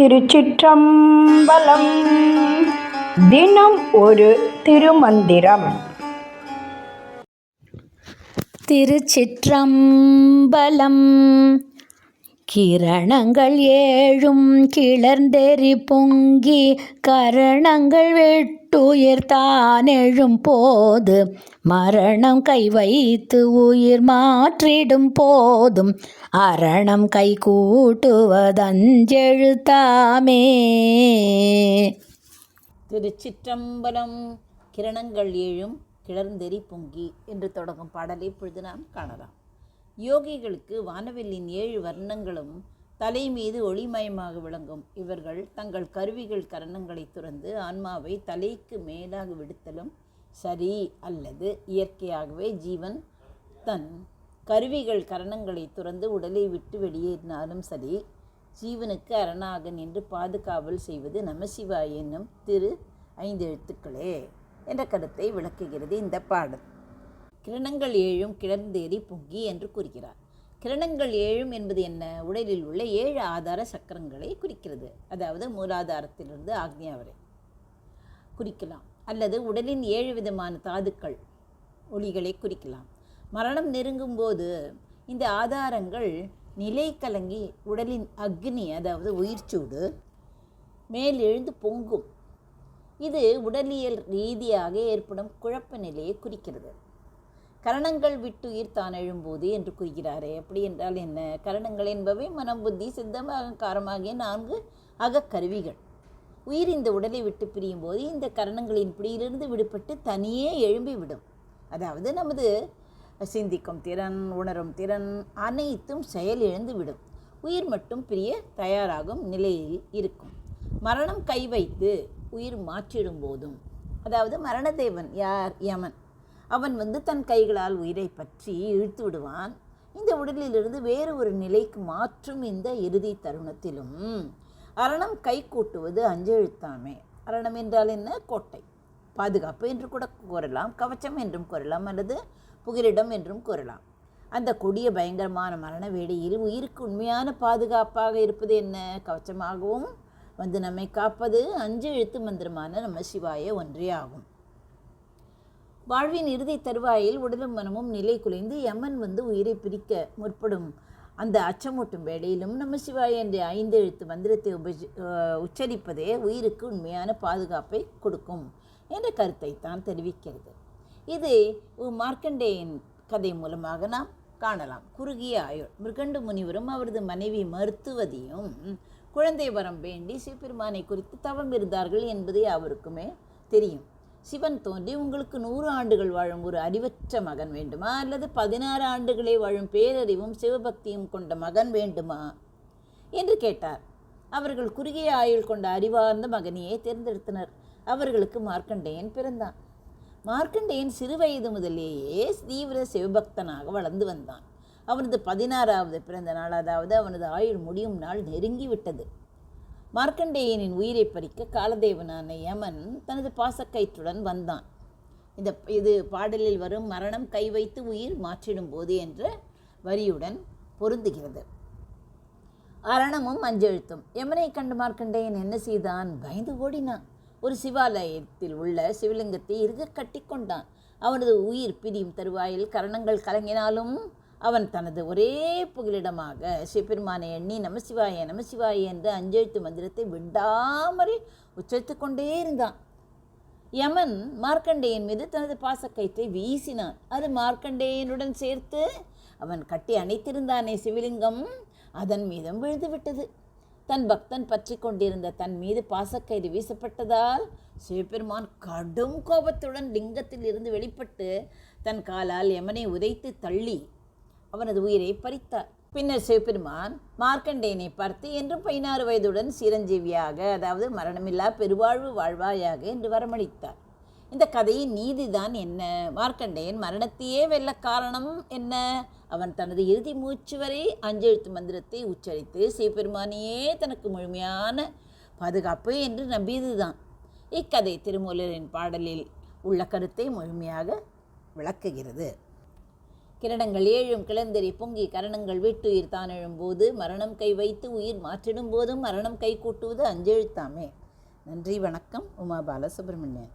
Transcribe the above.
திருச்சிற்றம்பலம். தினம் ஒரு திருமந்திரம். திருச்சிற்றம்பலம். கிரணங்கள் ஏழும் கிளர்ந்தெறி பொங்கி கரணங்கள் வெட்டுயிர் தானெழும் போது மரணம் கை வைத்து உயிர் மாற்றிடும் போதும் அரணம் கை கூட்டுவதஞ்செழுத்தாமே. திருச்சிற்றம்பலம் கிரணங்கள் ஏழும் கிளர்ந்தெறி பொங்கி என்று தொடங்கும் பாடலை இப்பொழுது நாம் காணலாம். யோகிகளுக்கு வானவெல்லின் ஏழு வர்ணங்களும் தலை மீது ஒளிமயமாக விளங்கும். இவர்கள் தங்கள் கருவிகள் கரணங்களை துறந்து ஆன்மாவை தலைக்கு மேலாக விடுத்தலும் சரி அல்லது இயற்கையாகவே ஜீவன் தன் கருவிகள் கரணங்களை துறந்து உடலை விட்டு வெளியேறினாலும் சரி ஜீவனுக்கு அரணாக நின்று பாதுகாவல் செய்வது நமசிவா என்னும் திரு ஐந்து எழுத்துக்களே என்ற கருத்தை விளக்குகிறது இந்த பாடல். கிரணங்கள் ஏழும் கிளர்ந்தேறி பொங்கி என்று கூறுகிறார். கிரணங்கள் ஏழும் என்பது என்ன? உடலில் உள்ள ஏழு ஆதார சக்கரங்களை குறிக்கிறது. அதாவது மூலாதாரத்திலிருந்து ஆக்னியா வரை. குறிக்கலாம். அல்லது உடலின் ஏழு விதமான தாதுக்கள் ஒளிகளை குறிக்கலாம். மரணம் நெருங்கும் போது இந்த ஆதாரங்கள் நிலை கலங்கி உடலின் அக்னி அதாவது உயிர்ச்சூடு மேல் எழுந்து பொங்கும். இது உடலியல் ரீதியாக ஏற்படும் குழப்ப நிலையை குறிக்கிறது. கரணங்கள் விட்டு உயிர் தான் எழும்போது என்று கூறுகிறாரே. அப்படி என்றால் என்ன? கரணங்கள் என்பவை மனம் புத்தி சித்தம் அகங்காரமாகிய நான்கு அகக்கருவிகள். உயிர் இந்த உடலை விட்டு பிரியும் போது இந்த கரணங்களின் பிடியிலிருந்து விடுபட்டு தனியே எழும்பி விடும் அதாவது நமது சிந்திக்கும் திறன் உணரும் திறன் அனைத்தும் செயல் இழந்து விடும் உயிர் மட்டும் பிரிய தயாராகும் நிலையில் இருக்கும். மரணம் கை வைத்து உயிர் மாற்றிடும் போதும் அதாவது மரணதேவன் யார்? யமன். அவன் வந்து தன் கைகளால் உயிரை பற்றி இழுத்து விடுவான். இந்த உடலிலிருந்து வேறு ஒரு நிலைக்கு மாற்றும் இந்த இறுதி தருணத்திலும் அரணம் கை கூட்டுவது அஞ்செழுத்தாமே. அரணம் என்றால் என்ன? கோட்டை. பாதுகாப்பு என்று கூட கூறலாம் கவச்சம் என்றும் கூறலாம் அல்லது புகலிடம் என்றும் கூறலாம். அந்த கொடிய பயங்கரமான மரண வேடியில் உயிருக்கு உண்மையான பாதுகாப்பாக இருப்பது என்ன? கவச்சமாகவும் வந்து நம்மை காப்பது அஞ்சு எழுத்து மந்திரமான நம்ம சிவாய ஒன்றே ஆகும். வாழ்வின் இறுதி தருவாயில் உடலும் மனமும் நிலை குலைந்து யமன் வந்து உயிரை பிரிக்க முற்படும். அந்த அச்சமூட்டும் வேளையிலும் நம்ம சிவாய என்ற ஐந்து எழுத்து மந்திரத்தை உபஜி உச்சரிப்பதே உயிருக்கு உண்மையான பாதுகாப்பை கொடுக்கும் என்ற கருத்தை தான் தெரிவிக்கிறது. இது மார்க்கண்டேயன் கதை மூலமாக நாம் காணலாம். குறுகிய ஆயுள். மிருகண்டு முனிவரும் அவரது மனைவி மருத்துவதியும் குழந்தை வரம் வேண்டி சிவபெருமானை குறித்து தவம் இருந்தார்கள் என்பதே அவருக்குமே தெரியும். சிவன் தோன்றி உங்களுக்கு நூறு ஆண்டுகள் வாழும் ஒரு அறிவற்ற மகன் வேண்டுமா? அல்லது பதினாறு ஆண்டுகளே வாழும் பேரறிவும் சிவபக்தியும் கொண்ட மகன் வேண்டுமா? என்று கேட்டார். அவர்கள் குறுகிய ஆயுள் கொண்ட அறிவார்ந்த மகனையே தேர்ந்தெடுத்தனர். அவர்களுக்கு மார்க்கண்டேயன் பிறந்தான். மார்க்கண்டேயன் சிறுவயது முதலேயே தீவிர சிவபக்தனாக வளர்ந்து வந்தான். அவனது பதினாறாவது பிறந்த நாள் அதாவது அவனது ஆயுள் முடியும் நாள் நெருங்கிவிட்டது. மார்க்கண்டேயனின் உயிரை பறிக்க காலதேவனான யமன் தனது பாசக்கயிற்றுடன் வந்தான். இந்த இது பாடலில் வரும் மரணம் கை வைத்து உயிர் மாற்றிடும் போது என்ற வரியுடன் பொருந்துகிறது. அரணமும் அஞ்செழுத்தும். யமனை கண்டு மார்க்கண்டேயன் என்ன செய்தான்? பயந்து ஓடினான். ஒரு சிவாலயத்தில் உள்ள சிவலிங்கத்தை இறுக கட்டி கொண்டான். அவனது உயிர் பிரியும் தருவாயில் கரணங்கள் கலங்கினாலும் அவன் தனது ஒரே புகலிடமாக சிவபெருமானை எண்ணி நமசிவாய நமசிவாய என்ற அஞ்செழுத்து மந்திரத்தை விடாமறி உச்சரித்து கொண்டே இருந்தான். யமன் மார்க்கண்டேயன் மீது தனது பாசக்கயிற்றை வீசினான். அது மார்க்கண்டேயனுடன் சேர்த்து அவன் கட்டி அணைத்திருந்தானே சிவலிங்கம். அதன் மீதும் விழுந்து விட்டது தன் பக்தன் பற்றி கொண்டிருந்த தன் மீது பாசக்கயிறு வீசப்பட்டதால் சிவபெருமான் கடும் கோபத்துடன் லிங்கத்தில் இருந்து வெளிப்பட்டு தன் காலால் யமனை உதைத்து தள்ளி அவனது உயிரை பறித்தார். பின்னர் சிவபெருமான் மார்க்கண்டேயனை பார்த்து என்றும் பதினாறு வயதுடன் சிரஞ்சீவியாக அதாவது மரணமில்லா பெருவாழ்வு வாழ்வாயாக என்று வரமளித்தார். இந்த கதையின் நீதிதான் என்ன? மார்க்கண்டேயன் மரணத்தையே வெல்ல காரணம் என்ன? அவன் தனது இறுதி மூச்சு வரை அஞ்செழுத்து மந்திரத்தை உச்சரித்து சிவபெருமானையே தனக்கு முழுமையான பாதுகாப்பு என்று நம்பியதுதான். இக்கதை திருமூலரின் பாடலில் உள்ள கருத்தை முழுமையாக விளக்குகிறது. கிரணங்கள் ஏழும் கிளந்தெறி பொங்கி கரணங்கள் வீட்டுயிர் தான் எழும்போது மரணம் கை வைத்து உயிர் மாற்றிடும் போதும் மரணம் கை கூட்டுவது அஞ்செழுத்தாமே. நன்றி வணக்கம். உமா பாலசுப்ரமணியன்.